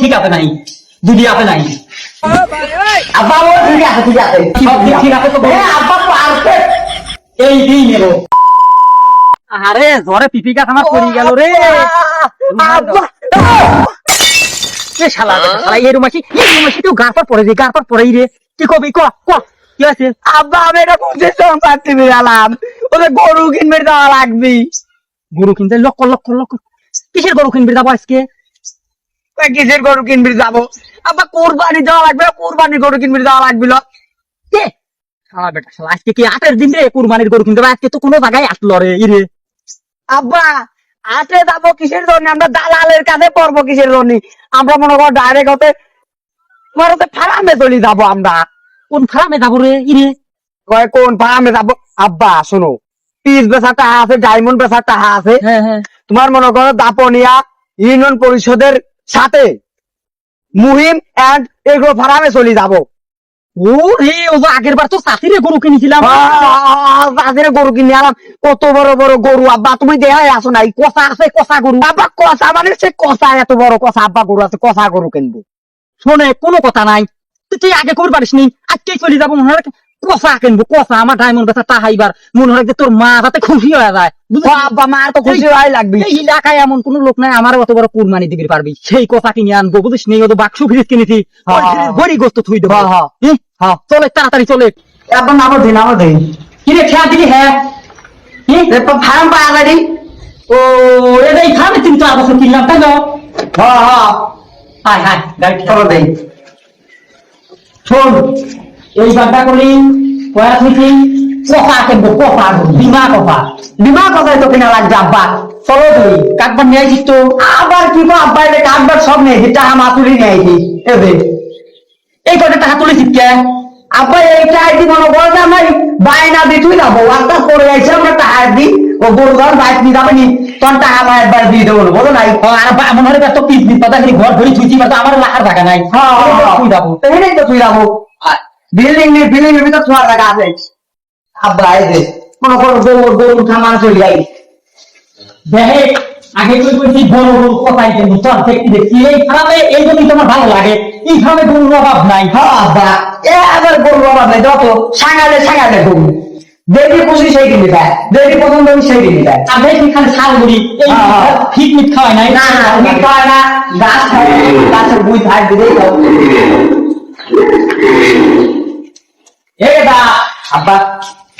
ঠিক আছে নাই দুদি আছে নাই। আব্বা ও ঠিক আছে ঠিক আছে। সব ঠিক আছে তো হ্যাঁ আব্বা পারফেক্ট এই দিন নেব আরে জ্বরে পিপি গাছ আমার পড়ে গেল রে। আব্বা শালা শালা এই রুমাসি এই রুমাসি তুই গাছ পড়ে রে গাছ পড়েই রে। কি কবি ক ক কি আছে আব্বা আমি এটা বুঝে সংসার টিভি গেলাম। ওদের গরু কিনবে দেওয়া লাগবে। গরু কিনতে লক্ষ লক্ষ লক্ষ কিসের গরু কিনবি যাব আজকে? কিসের গরু কিনবি যাব। আব্বা কোরবানি দেওয়া লাগবে কোরবানি গরু কিনবি দেওয়া লাগবে কে? শালা বেটা শালা আজকে কি আটের দিন রে কুরবানির গরু কিনতে আজকে তো কোনো জায়গায় আসলো রে ইরে। আব্বা আটে যাব কিসের জন্য? আমরা দালালের কাছে পড়ব কিসের জন্য? আমরা মনে করো ডাইরেক্ট হতে ফার্মে চলে যাব আমরা। কোন ফার্মে যাব রে ইরে? কয় কোন ফার্মে যাব? আব্বা শোনো পিস বেচা টাহা আছে ডায়মন্ড বেচা টাহা আছে। হ্যাঁ হ্যাঁ। তোমার মনে করো দাপনিয়া ইউনিয়ন পরিষদের সাথে মুহিম এন্ড এগ্রো ফার্মে চলে যাব। ও রে ও আগের বার তো চাষিরে গরু কিনেছিলাম। তাদের গরু কিনে আলাম। কত বড় বড় গরু আব্বা তুমি দেখাই আসো নাই। কষা আছে কষা গরু। আব্বা কষা মানে সে কষা এত বড় কষা আব্বা গরু আছে কষা গরু কিনবো। শোনে কোনো কথা নাই। তুই আগে করতে পারিস নি। আজকে চলে যাব মনে হয় কষা কিনবো কষা আমার ডায়মন্ড বেচা তাহাইবার মনে হয় যে তোর মা যাতে খুশি হয়ে যায়। আব্বা মার তো খুশি হয় লাগবে। এই এলাকায় এমন কোন লোক নাই আমার অত বড় কুরবানি দিবি পারবি। সেই কথা কিনে আনব বুঝিস নি? ও তো বাক্স ফ্রিজ কিনেছি হ্যাঁ। বড়ি গোস্ত থুই দেবো। হ্যাঁ, হ্যাঁ। হ্যাঁ, চলে তাড়াতাড়ি চলে। আব্বা নামো দিন নামো দিন কিরে খেয়া দিলি হ্যাঁ? কি? ফার্ম পাওয়া ও এটা এই চার বছর কিনলাম তাই না হ্যাঁ হ্যাঁ। গাড়ি চলো দেই। শোন এই বাড্ডা করি কয়া থেকে কফা কিনবো কফা বিমা কফা বিমা কথাই তো কিনা লাগবে আব্বা। চলো তুই কাকবার নিয়ে আইছিস তো। আবার কি কো আব্বা এটা কাটবার সব নেই টাকা মাতুরি নেই এবে এই কটা টাকা তুলেছিস কে? আব্বা এইটা আইডি মনে করো না আমার বায়না দিয়ে তুই যাব। আস্তে করে আইসে আমরা টাকা দি ও গরু যখন বাইক নিয়ে যাবে নি। তখন টাকা আমার একবার দিয়ে দেবো বলো নাই? আর বা- মনে হয় তো পিস দিস কথা ঘর ধরে বা আমার লাহার জায়গা নাই। হ্যাঁ তুই যাব। তো তুই যাব। বিল্ডিং নিয়ে বিল্ডিং এর ভিতর তোমার টাকা আছে। আব্বা এই যে মনে করো গরু গরু থামান চলে যাই দেখে আগে কই কইছি বড় বড় কথাই কিন্তু তোর দেখতে দেখছি এই খারাপে এই জন্যই তোমার ভালো লাগে। এই খারাপে কোনো অভাব নাই। হ্যাঁ আব্বা। এ আবার গরু বাবা নেই। যত সাঙ্গালে সাঙ্গালে গরু। দেখি খুশি সেই কিনে দেয়। দেখি পছন্দ হবি সেই কিনে দেয়। আমি এখানে শাল করি এই হ্যাঁ, হ্যাঁ। মিট খাওয়াই নাই। না না তুমি খায় না। গাছ খায় গাছের বুঝ ধার দিলেই খাও এ দা আব্বা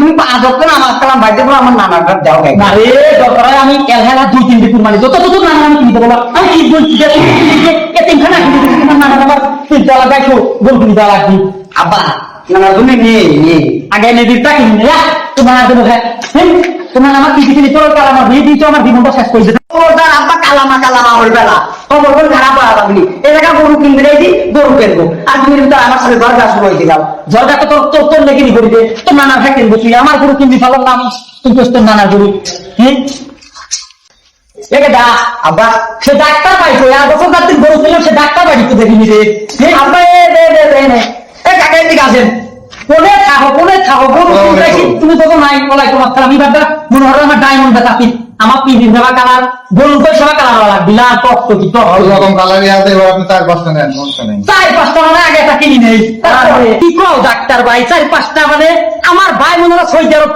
তুমি পাঁচ অক্ট নামাজ কালাম বাড়িতে বলো আমার নানার যাও না রে দরকার আমি এলহেলা দুই যত তত নানা আমি কিনতে বললাম আমি কি বলছি যে এতিম কিনতে না নানা আমার গোল কিনে দেওয়া লাগবি। আব্বা নিয়ে নিয়ে আগে নেদিরটা কিনে নে তোমার বোঝায় হেই, তোমার আমার কি দিচ্ছি তোর আমার বিয়ে দিয়েছ আমার জীবনটা শেষ করে দিতে। আব্বা কালামা কালামা হল বেলা। খবর কোন খারাপ হওয়া লাগলি। এ জায়গা গরু কিনতে যাইছি গরু কিনবো। আর তুমি কিন্তু আমার সাথে দরজা শুরু হইতে যাও। ঝরটা তো তোর তোর লেগে নি করিতে তোর নানার ভাই কিনবো তুই। আমার গরু কিনবি ফেলার নাম তুই তো তোর নানার গরু। হ্যাঁ দা, আব্বা, সে ডাক্তার পাইছো। আর বছর কার গরু সে ডাক্তার বাড়ি তো দেখিনি রে। হ্যাঁ আব্বা, এ দে দে দে নে এ আসেন। থাকো কোনে থাকো। গরু তুমি তো নাই বলাই তোমার আমি বাদা মনে হয় আমার ডায়মন্ড পিস আমার দেওয়া কালার? সেবা কালার লাগবে লাল টক তো কি টক সব রকম কালারই আছে এবার আপনি চার পাঁচটা নেন নেই। চার পাঁচটা মানে আগে কিনি নেই। কি কও ডাক্তার ভাই চার পাঁচটা মানে আমার ভাই মনে হয়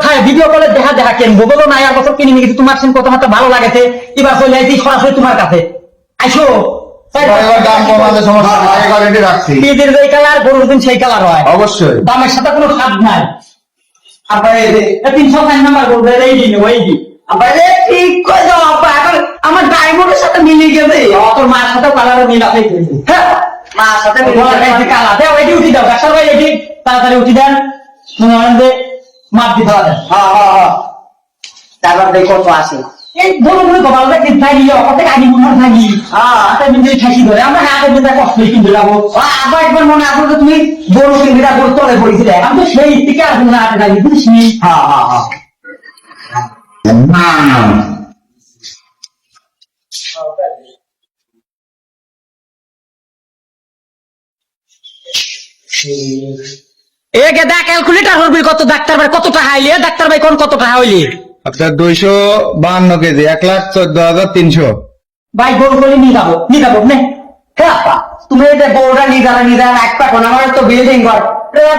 খায় ভিডিও কলে দেখা দেখা কিনবো। বলো না আর বছর কিনে তোমার সঙ্গে কথা মাত্র ভালো লাগেছে। এবার চলে আইছি সরাসরি তোমার কাছে। আইসো। হয়। অবশ্যই। দামের সাথে কোনো স্বাদ নাই। তিনশো নাম্বার বলবে এই দিন ওই দিন আব্বা এ ঠিক কই দাও আব্বা এখন আমার মিলিয়ে গেছে তোর মার সাথে কালার মিল আছে হ্যাঁ মার সাথে গেছে কালার। দেও এটি উঠি দাও ডাক্তার ভাই এটি তাড়াতাড়ি উঠি দেন। মনে হয় যে মাপ দিতে হবে। হ্যাঁ হ্যাঁ হ্যাঁ। তারপর দেখো কত আছে এই বড় বড় কপালটা কি থাকি অত আগে মনে থাকি। হ্যাঁ। হাতে মিলে থাকি ধরে আমরা হাতে মিলে কষ্ট কিনতে যাব। ও, আব্বা একবার মনে আসলো যে তুমি গরু না গরু তলে পড়েছিলে। আমি তো সেই থেকে আর কোনো হাতে থাকি বুঝিস হ্যাঁ হ্যাঁ হ্যাঁ। এ গেদা ক্যালকুলেটার করবি কত ডাক্তার ভাই কত টাকা হইলি ডাক্তার ভাই কোন কত টাকা হইলি? আপনার দুইশো বাহান্ন কেজি এক লাখ চোদ্দ হাজার তিনশো। ভাই গোল করে নিয়ে যাব নিয়ে যাব নে। হে আপা তুমি এই নিয়ে বউটা নিয়ে নিদারা এক পাখন আমার তো বিল্ডিং ঘর।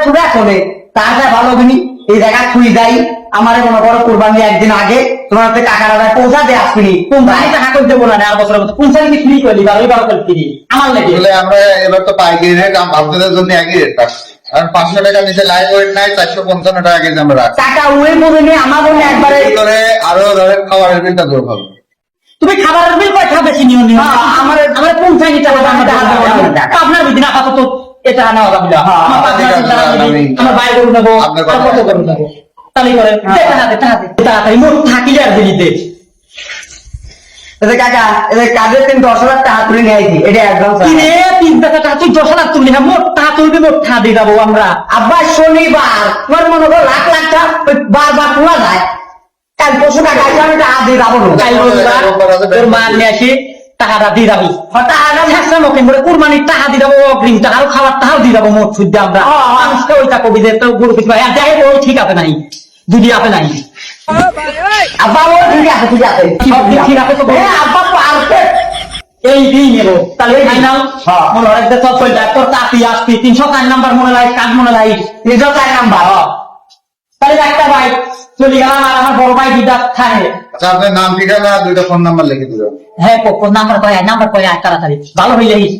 ছুটে শোনে তাহলে ভালো বিনি এই জায়গা ছুই যাই। আমার মনে করো কোরবানি একদিন আগে তোমার হাতে টাকা রাখা পৌঁছা দিয়ে আসবিনি ভাই টাকা করে দেবো না আর বছরের মতো কোন সালে কি ফ্রি করলি বা ওই বারো করে ফ্রি। আমার লাগে। আমরা এবার তো পাইকারি রেট আপনাদের জন্য একই রেট আর পাঁচশো টাকা নিচে লাইভ ওয়েট নাই চারশো পঞ্চান্ন টাকা কেজি আমরা টাকা মনে আমার মনে একবারে করে আরও ধরেন খাবারের বিলটা দূর হবে। তুমি খাবারের বিল পয়সা বেশি নিও নিও? হ্যাঁ, আমার আমার কোন সাইনি টাকা দেবো। আপনার বিদিন আপাতত এটা নেওয়া যাবে না। হ্যাঁ, আমার দিবি, আমার বাইরে নেব। আর কত গরু নেব? তাহলে করে হ্যাঁ। তাড়াতাড়ি মোট থাকিলে আর দিলি দে কাকা কাজের দিন দশ হাজার টাকা তুলে নিয়ে আইছি এটা একদম কিনে তিন টাকা টাকা তুই দশ হাজার তুললি হ্যাঁ মোট টাকা তুলবি মোট টাকা দিয়ে যাব আমরা। আব্বা শনিবার তোমার মনে করো লাখ লাখ টাকা বারবার তোলা যায়। কাল পরশু টাকা আমি টাকা দিয়ে যাব কাল তোর মা নিয়ে আসি টাকাটা দিয়ে যাবি। হঠাৎ আগামী শেষে মকিন কুরবানির টাকা দিয়ে যাব অগ্রিম টাকা খাবার টাকাও দিয়ে যাব মোট সুদ দিয়ে আমরা। হ্যাঁ। মানুষকে ওইটা কবি যে গরু কিছু ঠিক আছে নাই আব্বা ও সব তো বলো। হ্যাঁ, আব্বা পারফেক্ট এই দিন নেব তাহলে এই ফাইনাল হ্যাঁ। মনে হয় তোর আসবি তিনশো চার নাম্বার মনে লাই কাজ মনে লাই নিজের চার নাম্বার তাহলে একটা ভাই চলে গেলাম আর আমার বড় ভাই দুটা থাকে। আচ্ছা আপনার নাম ঠিকানা দুইটা ফোন নাম্বার লিখে দিবেন। হ্যাঁ নাম্বার কয় নাম্বার কয় তাড়াতাড়ি। ভালো হয়ে যাইস